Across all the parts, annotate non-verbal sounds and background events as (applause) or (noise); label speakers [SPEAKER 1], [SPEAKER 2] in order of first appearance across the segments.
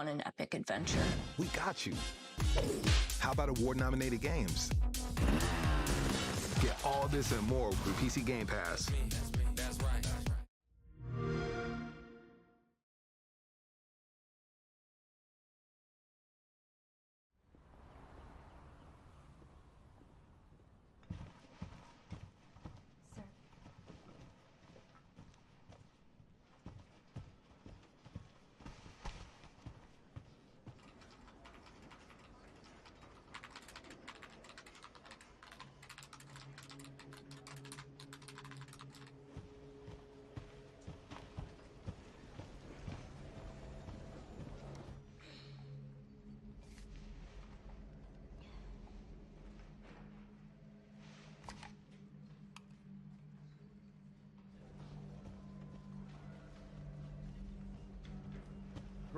[SPEAKER 1] on an epic adventure.
[SPEAKER 2] We got you. How about award nominated games? Get all this and more with PC Game Pass.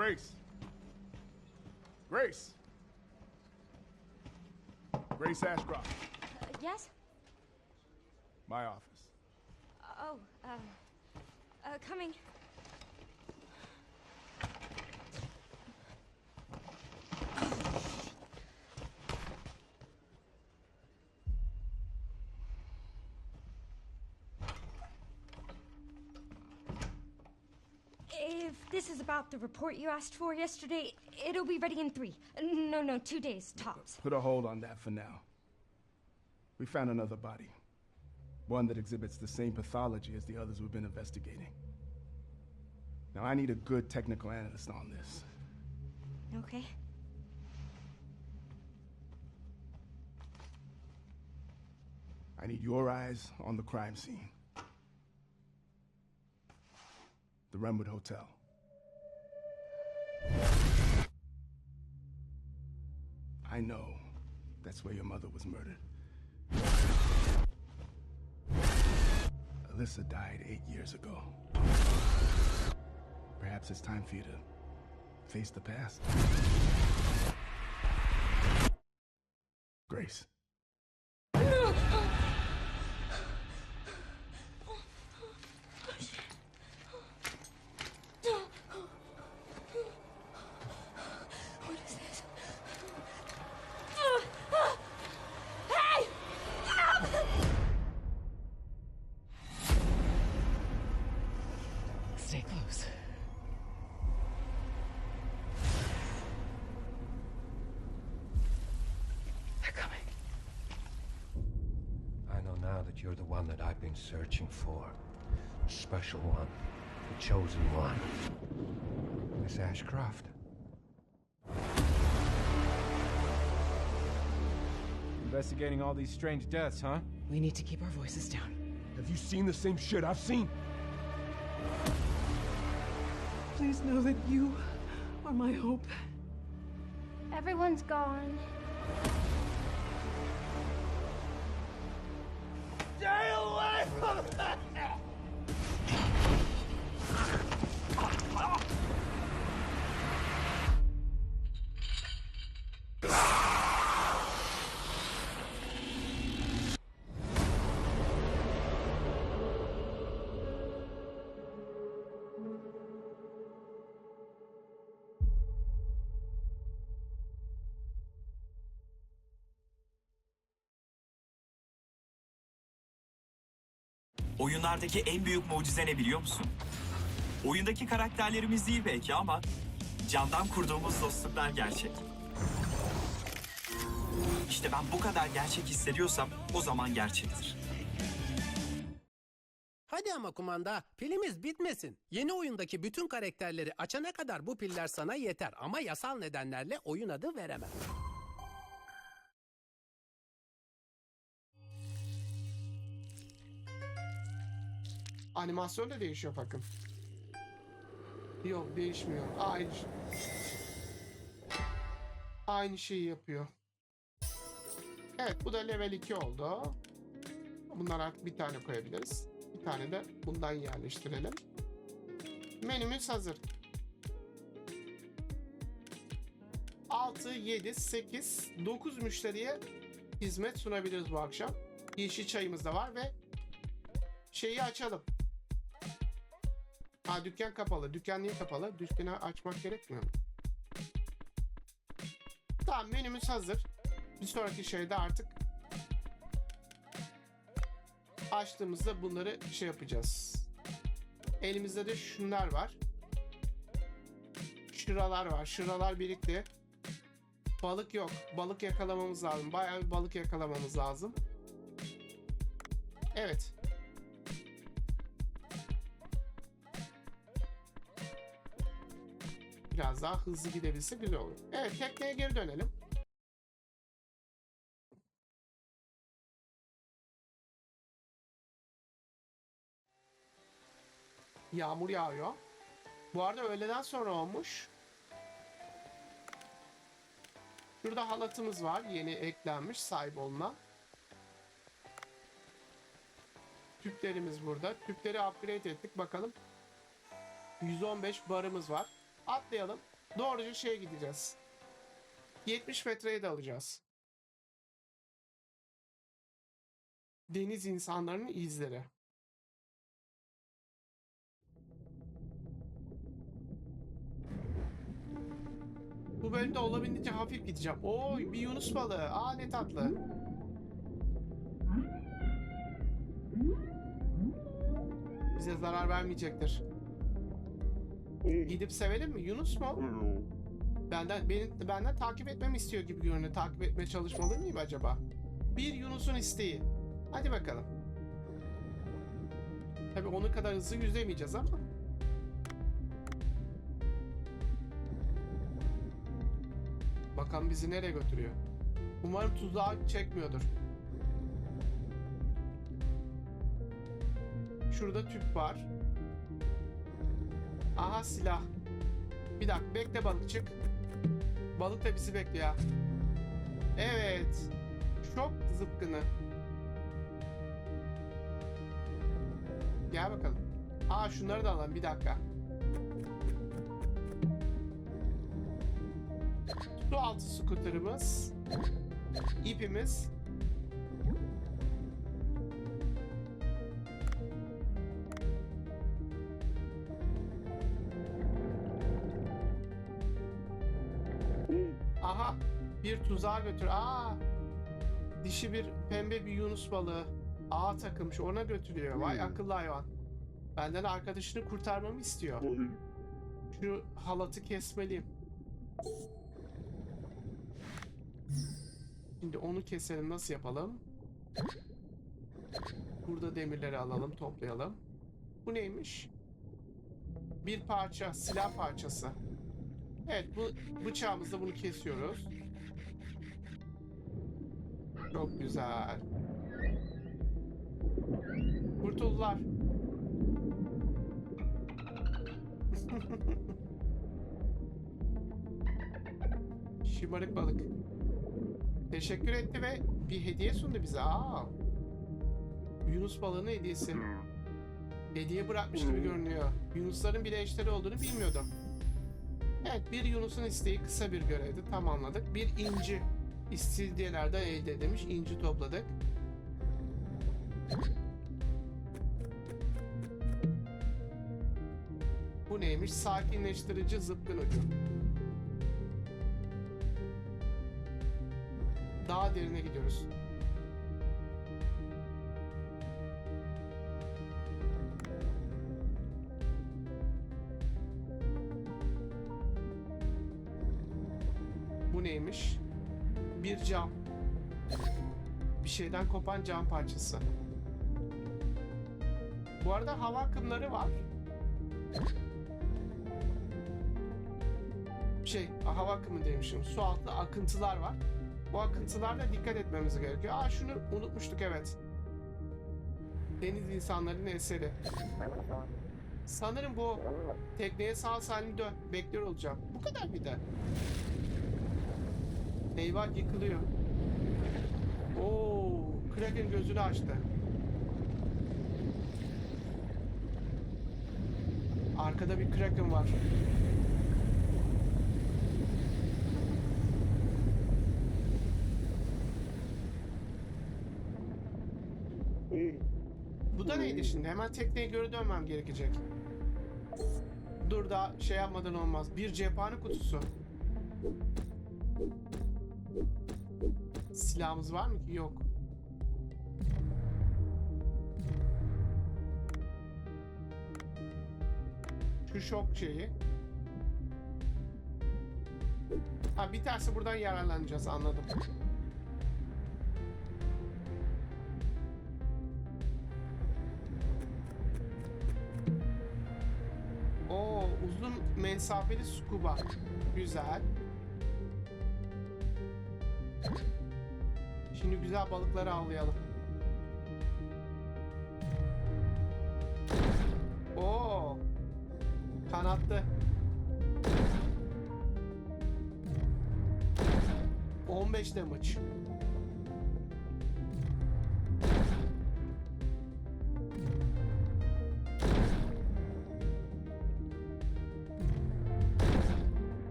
[SPEAKER 3] Grace. Grace. Grace Ashcroft,
[SPEAKER 4] Uh, yes?
[SPEAKER 3] my office.
[SPEAKER 4] Oh, uh, uh, coming. This is about the report you asked for yesterday, it'll be ready in three. No, no, two days tops.
[SPEAKER 3] Put a hold on that for now. We found another body. One that exhibits the same pathology as the others we've been investigating. Now, I need a good technical analyst on this.
[SPEAKER 4] Okay.
[SPEAKER 3] I need your eyes on the crime scene. The Renwood Hotel. I know that's where your mother was murdered. Alyssa died eight years ago. Perhaps it's time for you to face the past. Grace.
[SPEAKER 5] That you're the one that I've been searching for. The special one. The chosen one. Miss Ashcroft.
[SPEAKER 6] Investigating all these strange deaths, huh?
[SPEAKER 7] We need to keep our voices down.
[SPEAKER 3] Have you seen the same shit I've seen?
[SPEAKER 7] Please know that you are my hope.
[SPEAKER 4] Everyone's gone. Stay away from that!
[SPEAKER 8] Oyunlardaki en büyük mucize ne biliyor musun? Oyundaki karakterlerimiz değil belki ama candan kurduğumuz dostluklar gerçek. İşte ben bu kadar gerçek hissediyorsam o zaman gerçektir.
[SPEAKER 9] Hadi ama kumanda, pilimiz bitmesin. Yeni oyundaki bütün karakterleri açana kadar bu piller sana yeter ama yasal nedenlerle oyun adı veremem.
[SPEAKER 10] Animasyon da değişiyor bakın. Yok değişmiyor. Aynı şey. Aynı şeyi yapıyor. Evet bu da level 2 oldu. Bunlar artık bir tane koyabiliriz. Bir tane de bundan yerleştirelim. Menümüz hazır. 6, 7, 8, 9 müşteriye hizmet sunabiliriz bu akşam. Yeşil çayımız da var ve şeyi açalım. Ha dükkan kapalı. Dükkan niye kapalı? Dükkanı açmak gerekmiyor mu? Tamam menümüz hazır. Bir sonraki şeyde artık açtığımızda bunları şey yapacağız. Elimizde de şunlar var. Şıralar var. Şıralar birikti. Balık yok. Balık yakalamamız lazım. Bayağı bir balık yakalamamız lazım. Evet. Biraz daha hızlı gidebilse güzel olur. Evet tekneye geri dönelim. Yağmur yağıyor. Bu arada öğleden sonra olmuş. Şurada halatımız var. Yeni eklenmiş sahip olunan. Tüplerimiz burada. Tüpleri upgrade ettik. Bakalım. 115 barımız var. Atlayalım. Doğruca şeye gideceğiz. 70 metreye de alacağız. Deniz insanlarının izleri. Bu bölümde olabildiğince hafif gideceğim. Oo bir yunus balığı. Aa ne tatlı. Bize zarar vermeyecektir. Gidip sevelim mi? Yunus mu? Benden beni benden takip etmemi istiyor gibi görünüyor. Takip etmeye çalışmalı mıyım acaba? Bir Yunus'un isteği. Hadi bakalım. Tabii onun kadar hızlı yüzemeyeceğiz ama. Bakalım bizi nereye götürüyor. Umarım tuzağa çekmiyordur. Şurada tüp var. Aha silah. Bir dakika bekle balıkçık. Balık da bizi bekliyor. Evet. Şok zıpkını. Gel bakalım. Aa şunları da alalım bir dakika. Su altı skuterımız. İpimiz. Aha bir tuzağa götür. Aa dişi bir pembe bir yunus balığı. Ağa takılmış ona götürüyor. Vay akıllı hayvan. Benden arkadaşını kurtarmamı istiyor. Şu halatı kesmeliyim. Şimdi onu keselim. Nasıl yapalım? Burada demirleri alalım, toplayalım. Bu neymiş? Bir parça, silah parçası. Evet, bu bıçağımızla bunu kesiyoruz. Çok güzel. Kurtuldular. (laughs) Şımarık balık. Teşekkür etti ve bir hediye sundu bize. Aa. Yunus balığının hediyesi. Hediye bırakmış gibi görünüyor. Yunusların bile eşleri olduğunu bilmiyordum. Evet bir Yunus'un isteği kısa bir görevdi tamamladık. Bir inci istiridyelerden elde edilmiş inci topladık. Bu neymiş? Sakinleştirici zıpkın ucu. Daha derine gidiyoruz. Cam. Bir şeyden kopan cam parçası. Bu arada hava akımları var. Şey, hava akımı demişim. Su altı akıntılar var. Bu akıntılarla dikkat etmemiz gerekiyor. Aa şunu unutmuştuk evet. Deniz insanların eseri. Sanırım bu tekneye sağ salim dön. Bekliyor olacağım. Bu kadar mıydı? Eyvah yıkılıyor. Oo, Kraken gözünü açtı. Arkada bir Kraken var. Bu da neydi şimdi? Hemen tekneye göre dönmem gerekecek. Dur daha şey yapmadan olmaz. Bir cephane kutusu. Silahımız var mı ki? Yok. Şu şok şeyi. Ha bir tersi buradan yararlanacağız anladım. Oo uzun mesafeli scuba. Güzel. Güzel balıkları avlayalım. Oo. Kanatlı. 15 damage.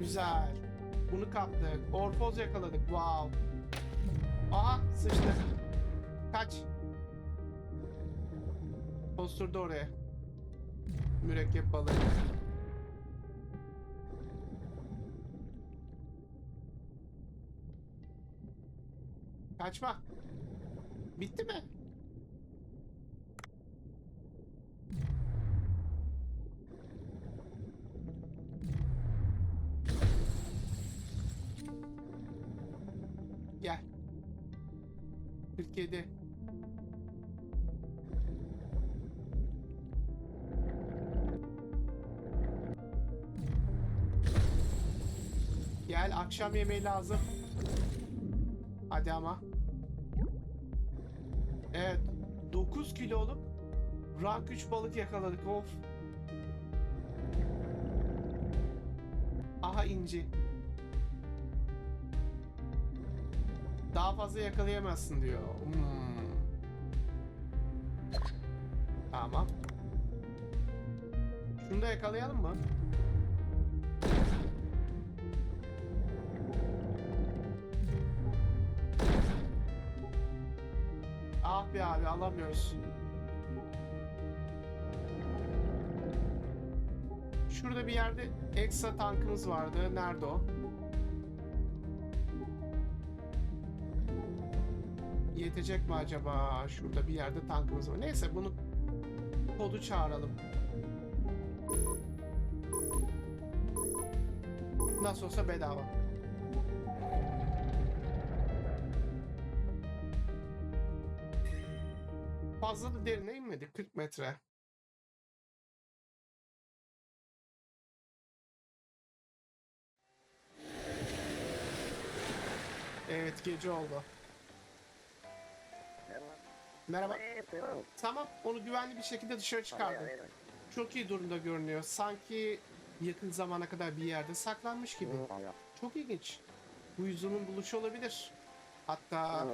[SPEAKER 10] Güzel. Bunu kaptık. Orpoz yakaladık. Wow. Aha sıçtı. Kaç. Posturdu oraya. Mürekkep balığı. Kaçma. Bitti mi? Gel akşam yemeği lazım. Hadi ama. Evet. 9 kiloluk rank 3 balık yakaladık. Of. Aha inci. Daha fazla yakalayamazsın diyor. Hmm. Tamam. Şunu da yakalayalım mı? Be abi alamıyoruz. Şurada bir yerde ekstra tankımız vardı. Nerede o? Yetecek mi acaba? Şurada bir yerde tankımız var. Neyse bunu kodu çağıralım. Nasıl olsa bedava. Fazla da derine inmedik 40 metre. Evet gece oldu. Merhaba. Tamam onu güvenli bir şekilde dışarı çıkardım. Çok iyi durumda görünüyor. Sanki yakın zamana kadar bir yerde saklanmış gibi. Çok ilginç. Bu yüzünün buluşu olabilir. Hatta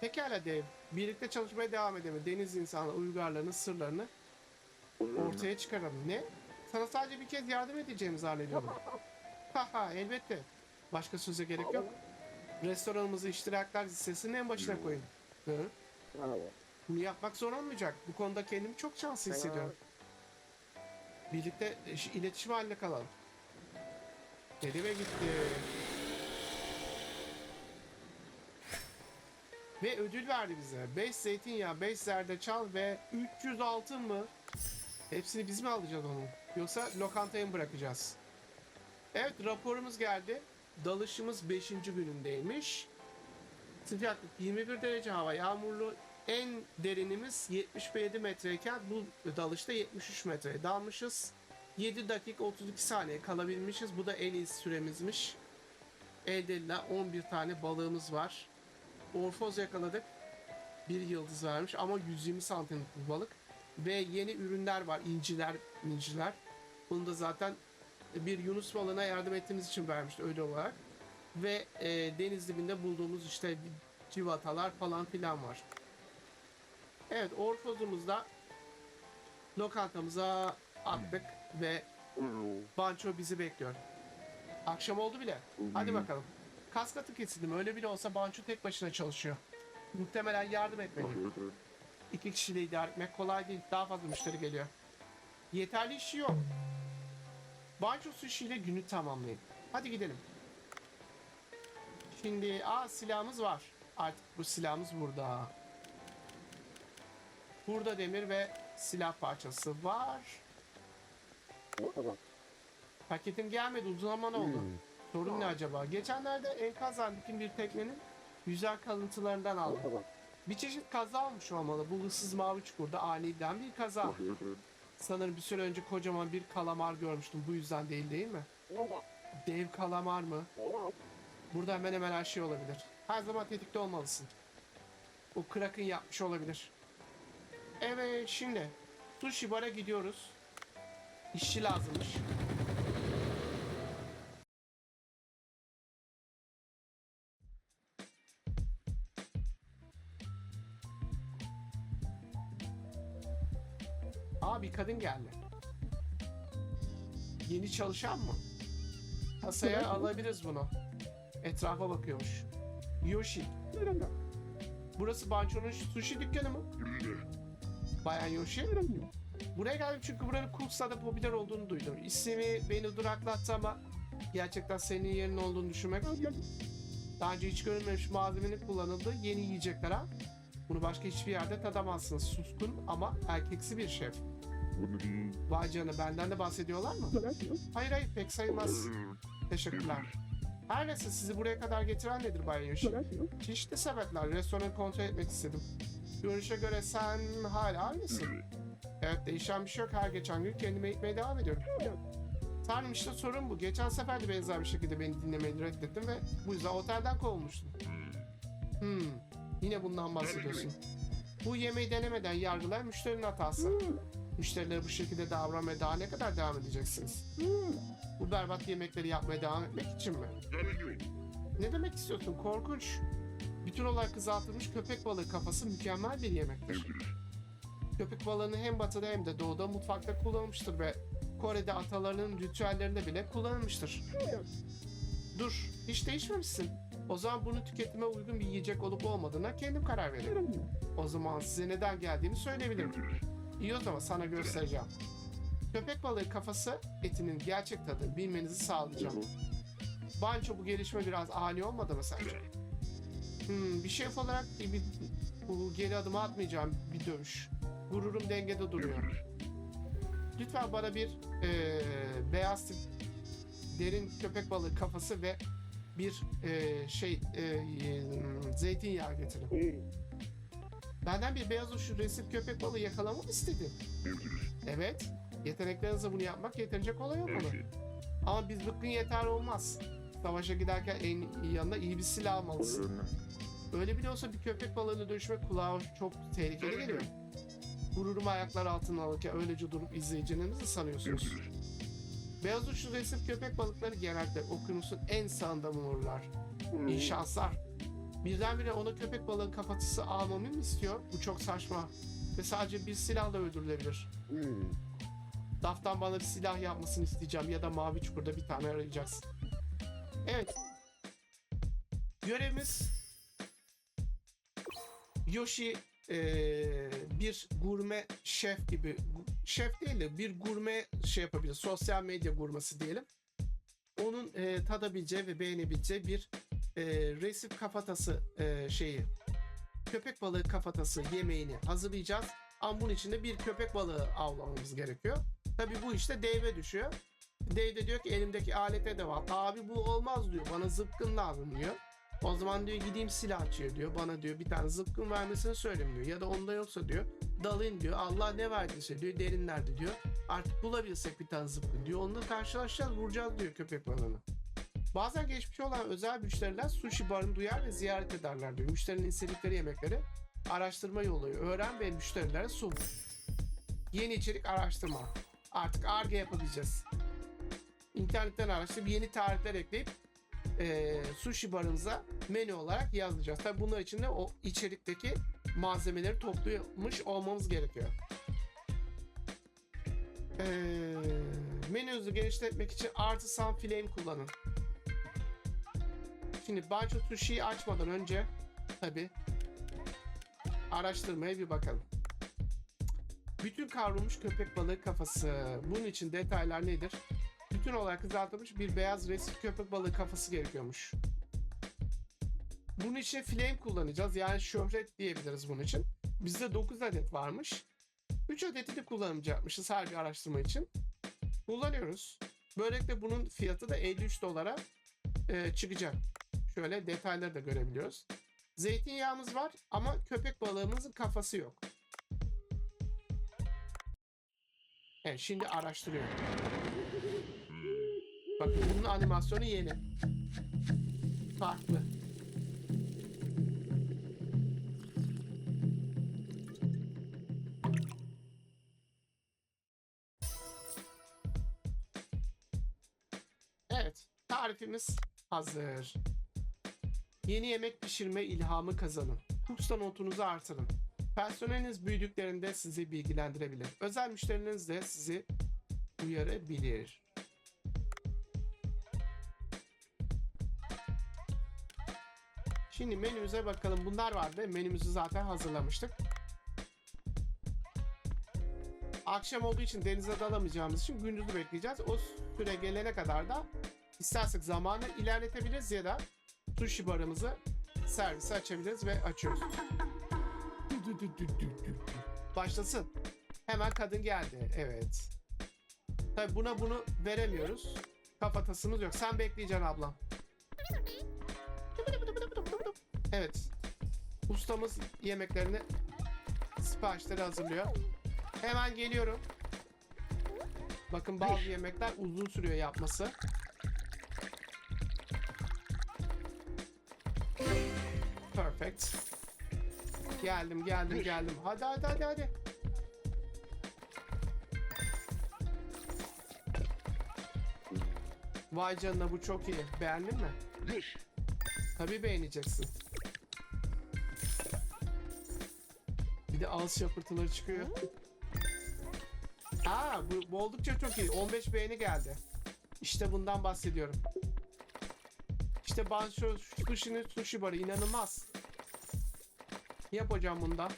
[SPEAKER 10] Pekala Dave. Birlikte çalışmaya devam edelim. Deniz insanı uygarlığının sırlarını ortaya çıkaralım. Ne? Sana sadece bir kez yardım edeceğimi zannediyordum. Haha (laughs) elbette. Başka söze gerek yok. Restoranımızı iştirakler listesinin en başına koyun. Hı? Bunu yapmak zor olmayacak. Bu konuda kendimi çok şanslı hissediyorum. Birlikte iş- iletişim halinde kalalım. Dedi ve gitti. Ve ödül verdi bize. 5 zeytinyağı, 5 zerdeçal ve 300 altın mı? Hepsini biz mi alacağız onun? Yoksa lokantaya mı bırakacağız? Evet raporumuz geldi. Dalışımız 5. günündeymiş. Sıcaklık 21 derece hava yağmurlu. En derinimiz 77 metreyken bu dalışta 73 metreye dalmışız. 7 dakika 32 saniye kalabilmişiz. Bu da en iyi süremizmiş. Elde edilen 11 tane balığımız var. Orfoz yakaladık. Bir yıldız vermiş ama 120 santimlik bir balık. Ve yeni ürünler var. inciler, inciler. Bunu da zaten bir Yunus balığına yardım ettiğimiz için vermişti öyle olarak. Ve e, deniz dibinde bulduğumuz işte civatalar falan filan var. Evet Orfoz'umuzda lokantamıza attık ve Bancho bizi bekliyor. Akşam oldu bile. Hadi bakalım. Kaskatı kesildim. Öyle bile olsa Bancho tek başına çalışıyor. Muhtemelen yardım etmeli. İki kişiyle idare etmek kolay değil. Daha fazla müşteri geliyor. Yeterli işi yok. Bancho işiyle günü tamamlayın. Hadi gidelim. Şimdi aa silahımız var. Artık bu silahımız burada. Burada demir ve silah parçası var. Paketim gelmedi uzun zaman oldu. Sorun ne acaba? Geçenlerde enkaz halindeki bir teknenin yüzer kalıntılarından aldım. Bir çeşit kaza olmuş olmalı. Bu ıssız mavi çukurda aniden bir kaza. Sanırım bir süre önce kocaman bir kalamar görmüştüm. Bu yüzden değil değil mi? Dev kalamar mı? Burada hemen hemen her şey olabilir. Her zaman tetikte olmalısın. O Kraken yapmış olabilir. Evet şimdi sushi bara gidiyoruz. İşçi lazımmış. Kadın geldi. Yeni çalışan mı? Kasaya alabiliriz bunu. Etrafa bakıyormuş. Yoshi. Burası Bancho'nun sushi dükkanı mı? Bayan Yoshi. Buraya geldim çünkü buranın Kuksa'da popüler olduğunu duydum. İsmi beni duraklattı ama gerçekten senin yerin olduğunu düşünmek. Daha önce hiç görülmemiş malzemenin kullanıldığı yeni yiyecekler ha. Bunu başka hiçbir yerde tadamazsınız. Suskun ama erkeksi bir şef. Vay canına benden de bahsediyorlar mı? Hayır hayır pek sayılmaz. Teşekkürler. Her neyse sizi buraya kadar getiren nedir Bay Yoshi? Çeşitli sebepler. Restoranı kontrol etmek istedim. Görünüşe göre sen hala aynısın. Evet değişen bir şey yok. Her geçen gün kendime eğitmeye devam ediyorum. Tanrım işte sorun bu. Geçen sefer de benzer bir şekilde beni dinlemeyi reddettin ve bu yüzden otelden kovulmuştun. Hmm. Yine bundan bahsediyorsun. Bu yemeği denemeden yargılayan müşterinin hatası. Müşterilere bu şekilde davranmaya daha ne kadar devam edeceksiniz? Bu berbat yemekleri yapmaya devam etmek için mi? Ne demek istiyorsun? Korkunç. Bütün olarak kızartılmış köpek balığı kafası mükemmel bir yemektir. Köpek balığını hem batıda hem de doğuda mutfakta kullanılmıştır ve Kore'de atalarının ritüellerinde bile kullanılmıştır. Dur, hiç değişmemişsin. O zaman bunu tüketime uygun bir yiyecek olup olmadığına kendim karar veririm. O zaman size neden geldiğimi söyleyebilirim. İyi o zaman sana göstereceğim. Köpek balığı kafası etinin gerçek tadını bilmenizi sağlayacağım. Banço bu gelişme biraz ani olmadı mı sence? Hmm, bir şef olarak bir, bir- bu geri adım atmayacağım bir dövüş. Gururum dengede duruyor. Lütfen bana bir eee, beyaz tip derin köpek balığı kafası ve bir eee, şey eee, zeytinyağı getirin. Benden bir beyaz uçlu resim köpek balığı yakalamamı istedi. Evet. Yeteneklerinizle bunu yapmak yeterince kolay olmalı. Ama biz bıkkın yeter olmaz. Savaşa giderken en yanına iyi bir silah almalısın. Öyle bile olsa bir köpek balığını dönüşmek kulağa çok tehlikeli geliyor. Gururumu ayaklar altına alırken öylece durup izleyeceğinizi mi sanıyorsunuz? Beyaz uçlu resim köpek balıkları genelde okyanusun en sağında bulunurlar. İyi şanslar. Birdenbire ona köpek balığın kafatası almamı mı istiyor? Bu çok saçma. Ve sadece bir silahla öldürülebilir. Daftan bana bir silah yapmasını isteyeceğim ya da mavi çukurda bir tane arayacaksın. Evet. Görevimiz Yoshi eee, bir gurme şef gibi şef değil de bir gurme şey yapabilir. Sosyal medya gurmesi diyelim. Onun eee, tadabileceği ve beğenebileceği bir eee resif kafatası eee, şeyi köpek balığı kafatası yemeğini hazırlayacağız. Ama bunun için de bir köpek balığı avlamamız gerekiyor. Tabii bu işte Dave'e düşüyor. Dave de diyor ki elimdeki alete de var. Abi bu olmaz diyor. Bana zıpkın lazım diyor. O zaman diyor gideyim silahçıya diyor. Bana diyor bir tane zıpkın vermesini söyleyeyim diyor. Ya da onda yoksa diyor dalayım diyor. Allah ne verdiyse diyor derinlerde diyor. Artık bulabilirsek bir tane zıpkın diyor. Onunla karşılaşacağız vuracağız diyor köpek balığını. Bazen geçmiş olan özel müşteriler sushi barını duyar ve ziyaret ederler diyor. Müşterinin istedikleri yemekleri araştırma yoluyla öğren ve müşterilere sun. Yeni içerik araştırma. Artık ARGE yapabileceğiz. İnternetten araştırıp yeni tarifler ekleyip eee, sushi barımıza menü olarak yazacağız. Tabi bunlar için de o içerikteki malzemeleri toplamış olmamız gerekiyor. Eee menünüzü genişletmek için artı sun flame kullanın. Şimdi Bancho Sushi'yi açmadan önce tabi araştırmaya bir bakalım. Bütün kavrulmuş köpek balığı kafası. Bunun için detaylar nedir? Bütün olarak kızartılmış bir beyaz resif köpek balığı kafası gerekiyormuş. Bunun için flame kullanacağız. Yani şöhret diyebiliriz bunun için. Bizde 9 adet varmış. 3 adetini kullanacakmışız her bir araştırma için. Kullanıyoruz. Böylelikle bunun fiyatı da 53 dolara e, çıkacak. Şöyle detayları da görebiliyoruz. Zeytinyağımız var ama köpek balığımızın kafası yok. Evet şimdi araştırıyorum. Bakın bunun animasyonu yeni. Farklı. Evet, tarifimiz hazır. Yeni yemek pişirme ilhamı kazanın. Kusta notunuzu artırın. Personeliniz büyüdüklerinde sizi bilgilendirebilir. Özel müşteriniz de sizi uyarabilir. Şimdi menümüze bakalım. Bunlar vardı. Menümüzü zaten hazırlamıştık. Akşam olduğu için denize dalamayacağımız için gündüzü bekleyeceğiz. O süre gelene kadar da istersek zamanı ilerletebiliriz ya da sushi barımızı servise açabiliriz ve açıyoruz. (laughs) Başlasın. Hemen kadın geldi. Evet. Tabi buna bunu veremiyoruz. Kafatasımız yok. Sen bekleyeceksin ablam. Evet. Ustamız yemeklerini siparişleri hazırlıyor. Hemen geliyorum. Bakın bazı yemekler uzun sürüyor yapması. Perfect. Geldim geldim geldim. Hadi hadi hadi hadi. Vay canına bu çok iyi. Beğendin mi? Tabii beğeneceksin. Bir de ağız şapırtıları çıkıyor. Aa bu, bu oldukça çok iyi. 15 beğeni geldi. İşte bundan bahsediyorum. İşte Bancho Sushi'nin sushi barı inanılmaz. Yap hocam bundan.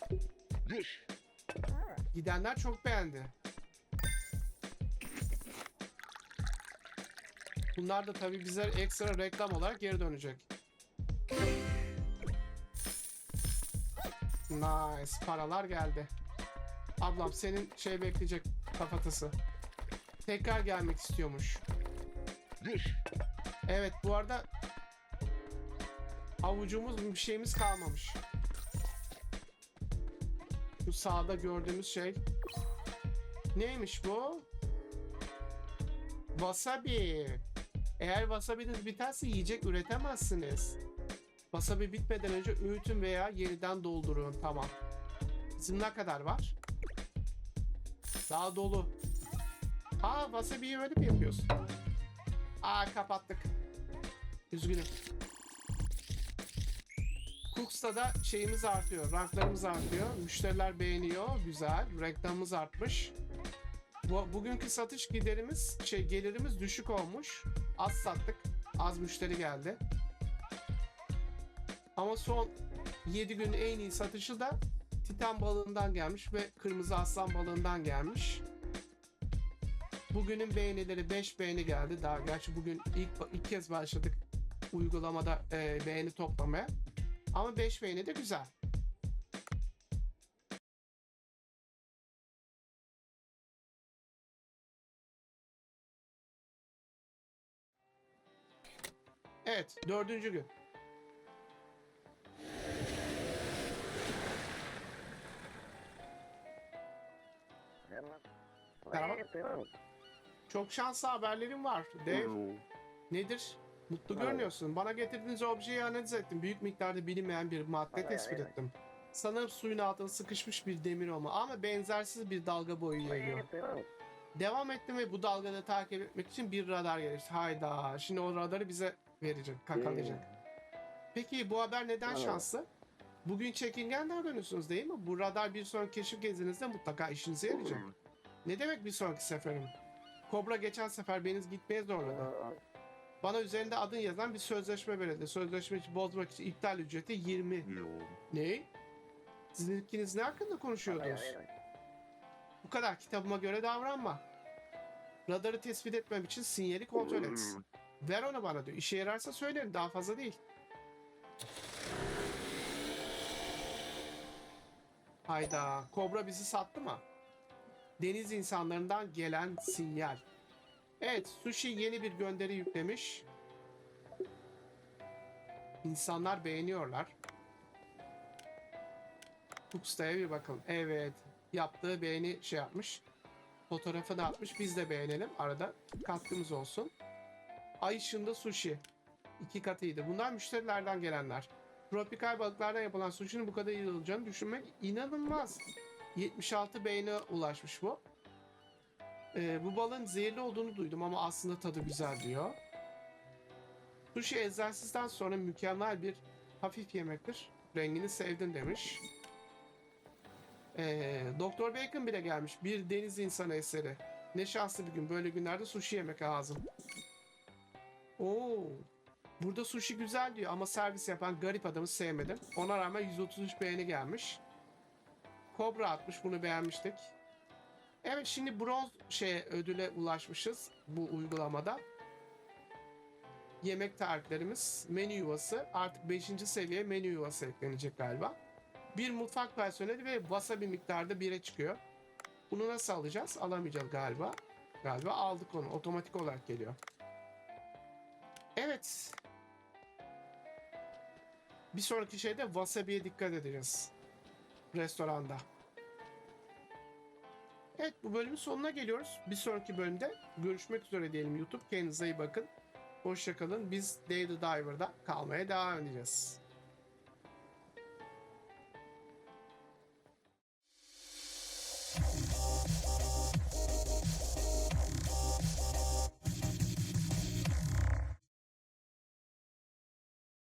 [SPEAKER 10] Gidenler çok beğendi. Bunlar da tabii bize ekstra reklam olarak geri dönecek. Nice. Paralar geldi. Ablam senin şey bekleyecek kafatası. Tekrar gelmek istiyormuş. Evet bu arada avucumuz bir şeyimiz kalmamış. Sağda gördüğümüz şey. Neymiş bu? Wasabi. Eğer wasabi'niz biterse yiyecek üretemezsiniz. Wasabi bitmeden önce öğütün veya yeniden doldurun. Tamam. Bizim ne kadar var? Daha dolu. Aa wasabi'yi öyle mi yapıyoruz? Aa kapattık. Üzgünüm. Cooks'ta da şeyimiz artıyor. Ranklarımız artıyor. Müşteriler beğeniyor. Güzel. Reklamımız artmış. Bu, bugünkü satış giderimiz, şey gelirimiz düşük olmuş. Az sattık. Az müşteri geldi. Ama son 7 gün en iyi satışı da Titan balığından gelmiş ve kırmızı aslan balığından gelmiş. Bugünün beğenileri 5 beğeni geldi. Daha gerçi bugün ilk ilk kez başladık uygulamada e, beğeni toplamaya. Ama 5 beğeni de güzel. Evet, dördüncü gün. Merhaba. Çok şanslı haberlerim var. Dev. Nedir? Mutlu görünüyorsun. Bana getirdiğiniz objeyi analiz ettim. Büyük miktarda bilinmeyen bir madde tespit ettim. Sanırım suyun altına sıkışmış bir demir olma ama benzersiz bir dalga boyu yayıyor. Devam ettim ve bu dalgada takip etmek için bir radar gelişti. Hayda. Şimdi o radarı bize verecek, kakalayacak. Peki bu haber neden şanslı? Bugün çekingen davranıyorsunuz değil mi? Bu radar bir sonraki keşif gezinizde mutlaka işinize yarayacak. Ne demek bir sonraki seferim? Kobra geçen sefer beni gitmeye zorladı. Bana üzerinde adın yazan bir sözleşme verildi. Sözleşmeyi bozmak için iptal ücreti 20. Ne? Sizin ne hakkında konuşuyordunuz? Bu kadar kitabıma göre davranma. Radarı tespit etmem için sinyali kontrol et. Hmm. Ver onu bana diyor. İşe yararsa söylerim daha fazla değil. Hayda. Kobra bizi sattı mı? Deniz insanlarından gelen sinyal. Evet, Sushi yeni bir gönderi yüklemiş. İnsanlar beğeniyorlar. Cooksta'ya bir bakalım. Evet, yaptığı beğeni şey yapmış. Fotoğrafını atmış. Biz de beğenelim. Arada katkımız olsun. Ay ışığında sushi. İki katıydı. Bunlar müşterilerden gelenler. Tropikal balıklardan yapılan sushi'nin bu kadar iyi olacağını düşünmek inanılmaz. 76 beğeni ulaşmış bu. Ee, bu balın zehirli olduğunu duydum ama aslında tadı güzel diyor. Sushi egzersizden sonra mükemmel bir hafif yemektir. Rengini sevdim demiş. Ee, Doktor Bacon bile gelmiş. Bir deniz insanı eseri. Ne şanslı bir gün. Böyle günlerde sushi yemek lazım. Oo. Burada sushi güzel diyor ama servis yapan garip adamı sevmedim. Ona rağmen 133 beğeni gelmiş. Cobra atmış bunu beğenmiştik. Evet şimdi bronz şey ödüle ulaşmışız bu uygulamada. Yemek tariflerimiz menü yuvası artık 5. seviye menü yuvası eklenecek galiba. Bir mutfak personeli ve wasabi miktarda bire çıkıyor. Bunu nasıl alacağız? Alamayacağız galiba. Galiba aldık onu. Otomatik olarak geliyor. Evet. Bir sonraki şeyde wasabi'ye dikkat edeceğiz. Restoranda. Evet bu bölümün sonuna geliyoruz. Bir sonraki bölümde görüşmek üzere diyelim YouTube. Kendinize iyi bakın. Hoşçakalın. Biz Day Diver'da kalmaya devam edeceğiz.